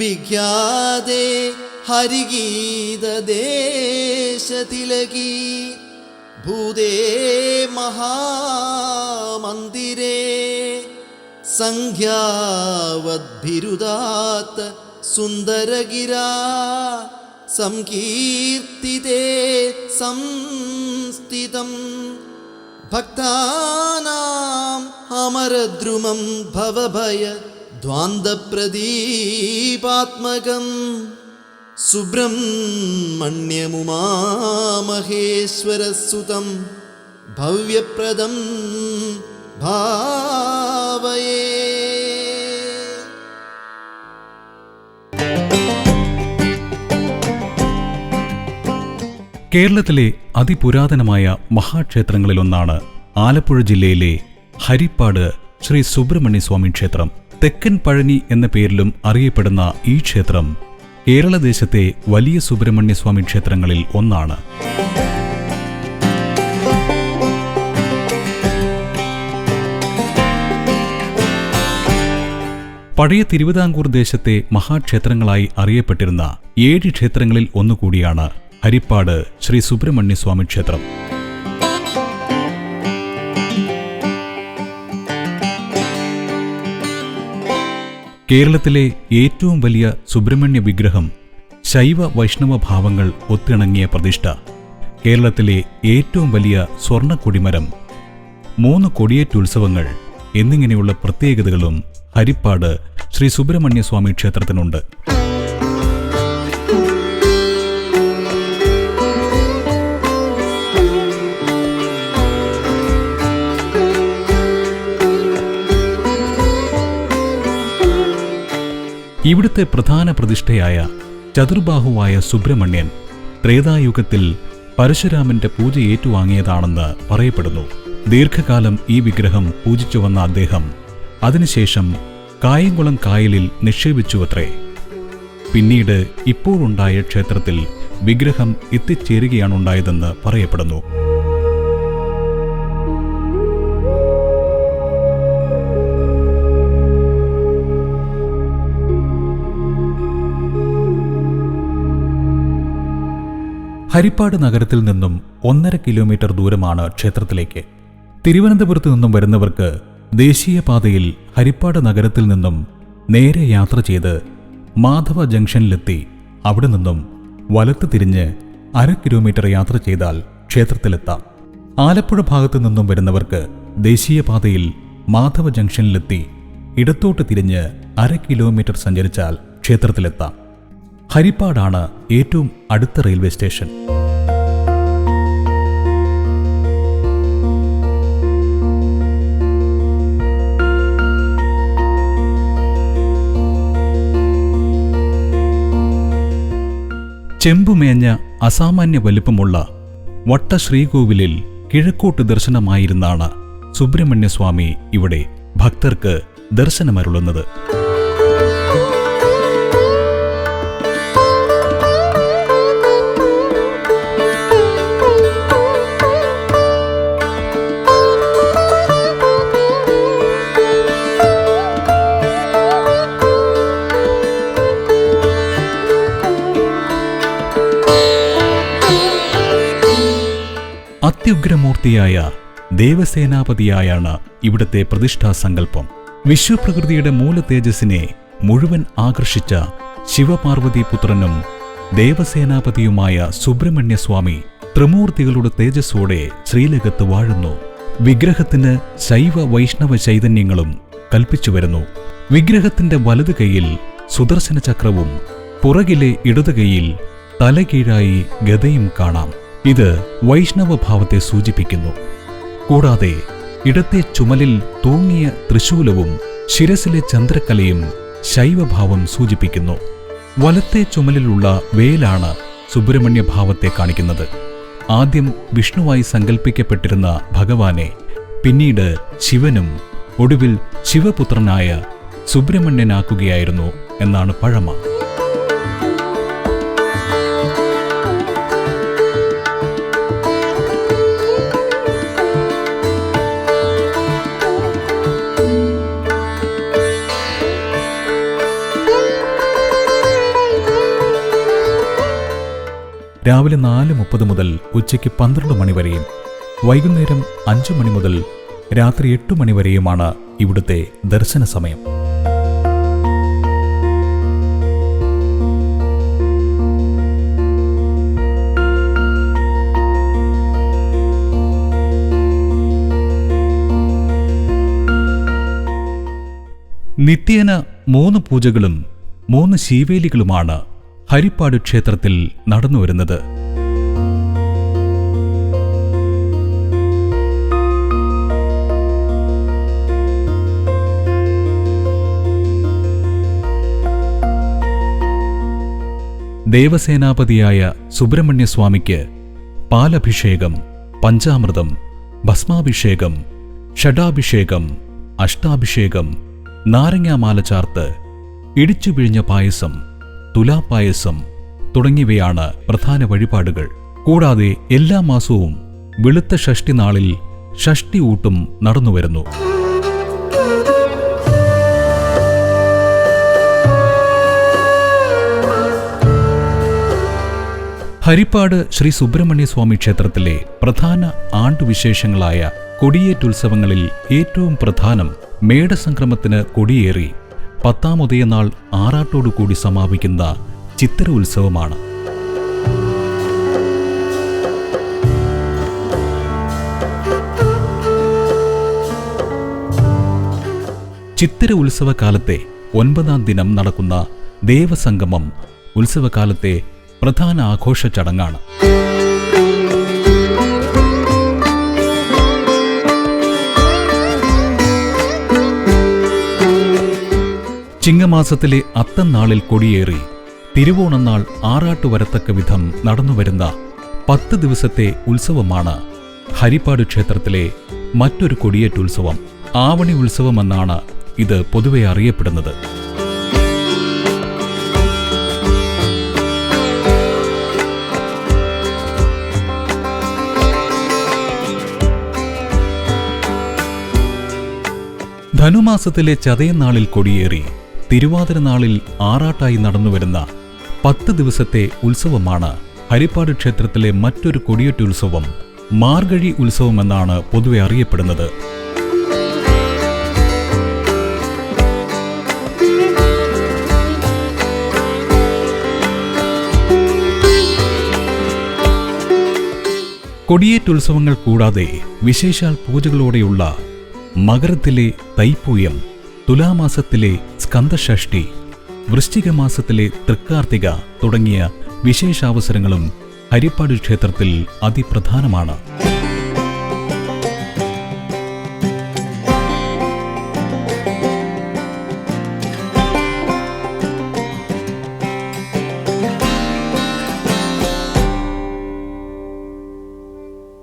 വിഖ്യാതേ ഹരിഗീതദേശതിലകി ഭൂതേ മഹാമന്ദിരേ സംഖ്യാവദ്ഭിരുദാത്ത സുന്ദരഗിരാ സംകീർത്തിതേ സംസ്ഥിതം. ഭക്താനാം അമരദ്രുമം ഭവഭയ ദ്വാന്തപ്രദീപാത്മകം സുബ്രഹ്മണ്യമുമാമഹേശ്വരസുതം ഭവ്യപ്രദം ഭാവയേ. കേരളത്തിലെ അതിപുരാതനമായ മഹാക്ഷേത്രങ്ങളിലൊന്നാണ് ആലപ്പുഴ ജില്ലയിലെ ഹരിപ്പാട് ശ്രീ സുബ്രഹ്മണ്യസ്വാമി ക്ഷേത്രം. തെക്കൻ പഴനി എന്ന പേരിലും അറിയപ്പെടുന്ന ഈ ക്ഷേത്രം കേരളദേശത്തെ വലിയ സുബ്രഹ്മണ്യസ്വാമി ക്ഷേത്രങ്ങളിൽ ഒന്നാണ്. പഴയ തിരുവിതാംകൂർ ദേശത്തെ മഹാക്ഷേത്രങ്ങളായി അറിയപ്പെട്ടിരുന്ന ഏഴ് ക്ഷേത്രങ്ങളിൽ ഒന്നുകൂടിയാണ് ഹരിപ്പാട് ശ്രീ സുബ്രഹ്മണ്യസ്വാമി ക്ഷേത്രം. കേരളത്തിലെ ഏറ്റവും വലിയ സുബ്രഹ്മണ്യ വിഗ്രഹം ശൈവ വൈഷ്ണവ ഭാവങ്ങൾ ഒത്തിണങ്ങിയ പ്രതിഷ്ഠ. കേരളത്തിലെ ഏറ്റവും വലിയ സ്വർണ കൊടിമരം മൂന്ന് കൊടിയേറ്റുത്സവങ്ങൾ എന്നിങ്ങനെയുള്ള പ്രത്യേകതകളും ഹരിപ്പാട് ശ്രീ സുബ്രഹ്മണ്യ സ്വാമി ക്ഷേത്രത്തിനുണ്ട്. ഇവിടുത്തെ പ്രധാന പ്രതിഷ്ഠയായ ചതുർബാഹുവായ സുബ്രഹ്മണ്യൻ ത്രേതായുഗത്തിൽ പരശുരാമന്റെ പൂജ ഏറ്റുവാങ്ങിയതാണെന്ന് പറയപ്പെടുന്നു. ദീർഘകാലം ഈ വിഗ്രഹം പൂജിച്ചു വന്ന അദ്ദേഹം അതിനുശേഷം കായംകുളം കായലിൽ നിക്ഷേപിച്ചുവത്രേ. പിന്നീട് ഇപ്പോഴുണ്ടായ ക്ഷേത്രത്തിൽ വിഗ്രഹം എത്തിച്ചേരുകയാണുണ്ടായതെന്ന് പറയപ്പെടുന്നു. ഹരിപ്പാട് നഗരത്തിൽ നിന്നും ഒന്നര കിലോമീറ്റർ ദൂരമാണ് ക്ഷേത്രത്തിലേക്ക്. തിരുവനന്തപുരത്ത് നിന്നും വരുന്നവർക്ക് ദേശീയപാതയിൽ ഹരിപ്പാട് നഗരത്തിൽ നിന്നും നേരെ യാത്ര ചെയ്ത് മാധവ ജംഗ്ഷനിലെത്തി അവിടെ നിന്നും വലത്ത് തിരിഞ്ഞ് അര കിലോമീറ്റർ യാത്ര ചെയ്താൽ ക്ഷേത്രത്തിലെത്താം. ആലപ്പുഴ ഭാഗത്തു നിന്നും വരുന്നവർക്ക് ദേശീയപാതയിൽ മാധവ ജംഗ്ഷനിലെത്തി ഇടത്തോട്ട് തിരിഞ്ഞ് അര കിലോമീറ്റർ സഞ്ചരിച്ചാൽ ക്ഷേത്രത്തിലെത്താം. ഹരിപ്പാടാണ് ഏറ്റവും അടുത്ത റെയിൽവേ സ്റ്റേഷൻ. ചെമ്പുമേഞ്ഞ അസാമാന്യ വലിപ്പമുള്ള വട്ട ശ്രീകോവിലിൽ കിഴക്കോട്ട് ദർശനമായിരുന്നാണ് സുബ്രഹ്മണ്യസ്വാമി ഇവിടെ ഭക്തർക്ക് ദർശനമരുളുന്നത്. അത്യുഗ്രമൂർത്തിയായ ദേവസേനാപതിയായാണ് ഇവിടുത്തെ പ്രതിഷ്ഠാ സങ്കല്പം. വിശ്വപ്രകൃതിയുടെ മൂല തേജസ്സിനെ മുഴുവൻ ആകർഷിച്ച ശിവപാർവതി പുത്രനും ദേവസേനാപതിയുമായ സുബ്രഹ്മണ്യസ്വാമി ത്രിമൂർത്തികളുടെ തേജസ്സോടെ ശ്രീലകത്ത് വാഴുന്നു. വിഗ്രഹത്തിന് ശൈവ വൈഷ്ണവ ചൈതന്യങ്ങളും കൽപ്പിച്ചു വരുന്നു. വിഗ്രഹത്തിന്റെ വലതു കൈയിൽ സുദർശന ചക്രവും പുറകിലെ ഇടതു കൈയിൽ തലകീഴായി ഗതയും കാണാം. ഇത് വൈഷ്ണവ ഭാവത്തെ സൂചിപ്പിക്കുന്നു. കൂടാതെ ഇടത്തെ ചുമലിൽ തൂങ്ങിയ തൃശൂലവും ശിരസിലെ ചന്ദ്രക്കലയും ശൈവഭാവം സൂചിപ്പിക്കുന്നു. വലത്തെ ചുമലിലുള്ള വേലാണ് സുബ്രഹ്മണ്യ ഭാവത്തെ കാണിക്കുന്നത്. ആദ്യം വിഷ്ണുവായി സങ്കല്പിക്കപ്പെട്ടിരുന്ന ഭഗവാനെ പിന്നീട് ശിവനും ഒടുവിൽ ശിവപുത്രനായ സുബ്രഹ്മണ്യനാക്കുകയായിരുന്നു എന്നാണ് പഴമ. രാവിലെ നാല് മുപ്പത് മുതൽ ഉച്ചയ്ക്ക് പന്ത്രണ്ട് മണിവരെയും വൈകുന്നേരം അഞ്ചു മണി മുതൽ രാത്രി എട്ട് മണിവരെയുമാണ് ഇവിടുത്തെ ദർശന സമയം. നിത്യേന മൂന്ന് പൂജകളും മൂന്ന് ശീവേലികളുമാണ് ഹരിപ്പാട് ക്ഷേത്രത്തിൽ നടന്നുവരുന്നത് ദേവസേനാപതിയായ സുബ്രഹ്മണ്യസ്വാമിക്ക് പാലഭിഷേകം പഞ്ചാമൃതം ഭസ്മാഭിഷേകം ഷഡാഭിഷേകം അഷ്ടാഭിഷേകം നാരങ്ങാമാല ചാർത്ത് ഇടിച്ചു പിഴിഞ്ഞ പായസം തുലാപായസം തുടങ്ങിയവയാണ് പ്രധാന വഴിപാടുകൾ. കൂടാതെ എല്ലാ മാസവും വെളുത്ത ഷഷ്ടി നാളിൽ ഷഷ്ടി ഊട്ടും നടന്നുവരുന്നു ഹരിപ്പാട് ശ്രീ സുബ്രഹ്മണ്യ സ്വാമി ക്ഷേത്രത്തിലെ പ്രധാന ആണ്ടുവിശേഷങ്ങളായ കൊടിയേറ്റുത്സവങ്ങളിൽ ഏറ്റവും പ്രധാനം മേടസംക്രമത്തിന് കൊടിയേറി. പത്താം ഉദയനാൾ ആറാട്ടോടുകൂടി സമാപിക്കുന്ന ചിത്തിര ഉത്സവമാണ്. ചിത്തിര ഉത്സവകാലത്തെ ഒൻപതാം ദിനം നടക്കുന്ന ദേവസംഗമം ഉത്സവകാലത്തെ പ്രധാന ആഘോഷ ചടങ്ങാണ്. ചിങ്ങമാസത്തിലെ അത്തം നാളിൽ കൊടിയേറി തിരുവോണനാൾ ആറാട്ട് വരത്തക്ക വിധം നടന്നുവരുന്ന പത്ത് ദിവസത്തെ ഉത്സവമാണ് ഹരിപ്പാട് ക്ഷേത്രത്തിലെ മറ്റൊരു കൊടിയേറ്റുത്സവം ആവണി ഉത്സവമെന്നാണ് ഇത് പൊതുവെ അറിയപ്പെടുന്നത്. ധനുമാസത്തിലെ ചതയനാളിൽ കൊടിയേറി തിരുവാതിര നാളിൽ ആറാട്ടായി നടന്നുവരുന്ന പത്ത് ദിവസത്തെ ഉത്സവമാണ് ഹരിപ്പാട് ക്ഷേത്രത്തിലെ മറ്റൊരു കൊടിയേറ്റുത്സവം മാർഗഴി ഉത്സവമെന്നാണ് പൊതുവെ അറിയപ്പെടുന്നത്. കൊടിയേറ്റുത്സവങ്ങൾ കൂടാതെ വിശേഷാൽ പൂജകളോടെയുള്ള മകരത്തിലെ തൈപ്പൂയം തുലാമാസത്തിലെ സ്കന്ദഷഷ്ടി വൃശ്ചിക മാസത്തിലെ തൃക്കാർത്തിക തുടങ്ങിയ വിശേഷാവസരങ്ങളും ഹരിപ്പാട് ക്ഷേത്രത്തിൽ അതിപ്രധാനമാണ്.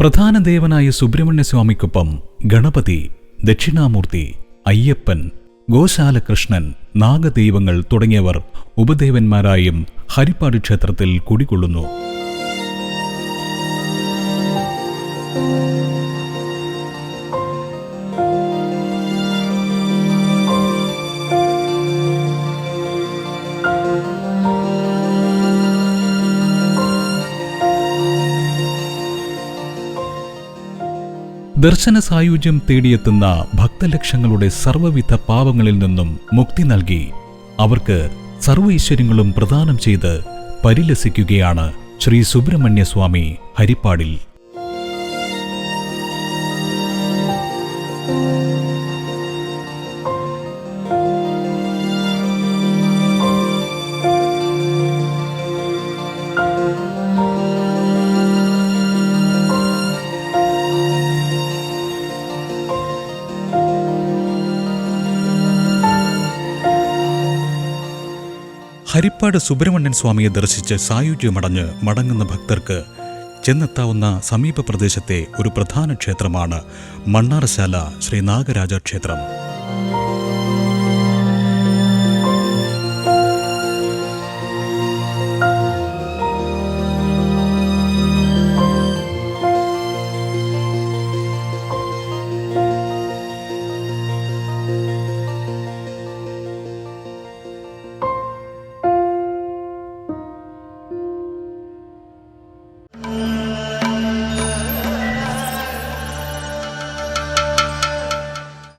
പ്രധാന ദേവനായ സുബ്രഹ്മണ്യസ്വാമിക്കൊപ്പം ഗണപതി ദക്ഷിണാമൂർത്തി അയ്യപ്പൻ ഗോശാലകൃഷ്ണൻ നാഗദൈവങ്ങൾ തുടങ്ങിയവർ ഉപദേവന്മാരായും ഹരിപ്പാട് ക്ഷേത്രത്തിൽ കുടികൊള്ളുന്നു. ദർശന സായുജ്യം തേടിയെത്തുന്ന ഭക്തലക്ഷങ്ങളുടെ സർവവിധ പാപങ്ങളിൽ നിന്നും മുക്തി നൽകി. അവർക്ക് സർവ ഐശ്വര്യങ്ങളും പ്രദാനം ചെയ്ത് പരിലസിക്കുകയാണ് ശ്രീ സുബ്രഹ്മണ്യ സ്വാമി ഹരിപ്പാടിൽ. ഹരിപ്പാട് സുബ്രഹ്മണ്യൻ സ്വാമിയെ ദർശിച്ച് സായുജ്യമടഞ്ഞ് മടങ്ങുന്ന ഭക്തർക്ക് ചെന്നെത്താവുന്ന സമീപ പ്രദേശത്തെ ഒരു പ്രധാന ക്ഷേത്രമാണ് മണ്ണാറശാല ശ്രീ നാഗരാജ ക്ഷേത്രം.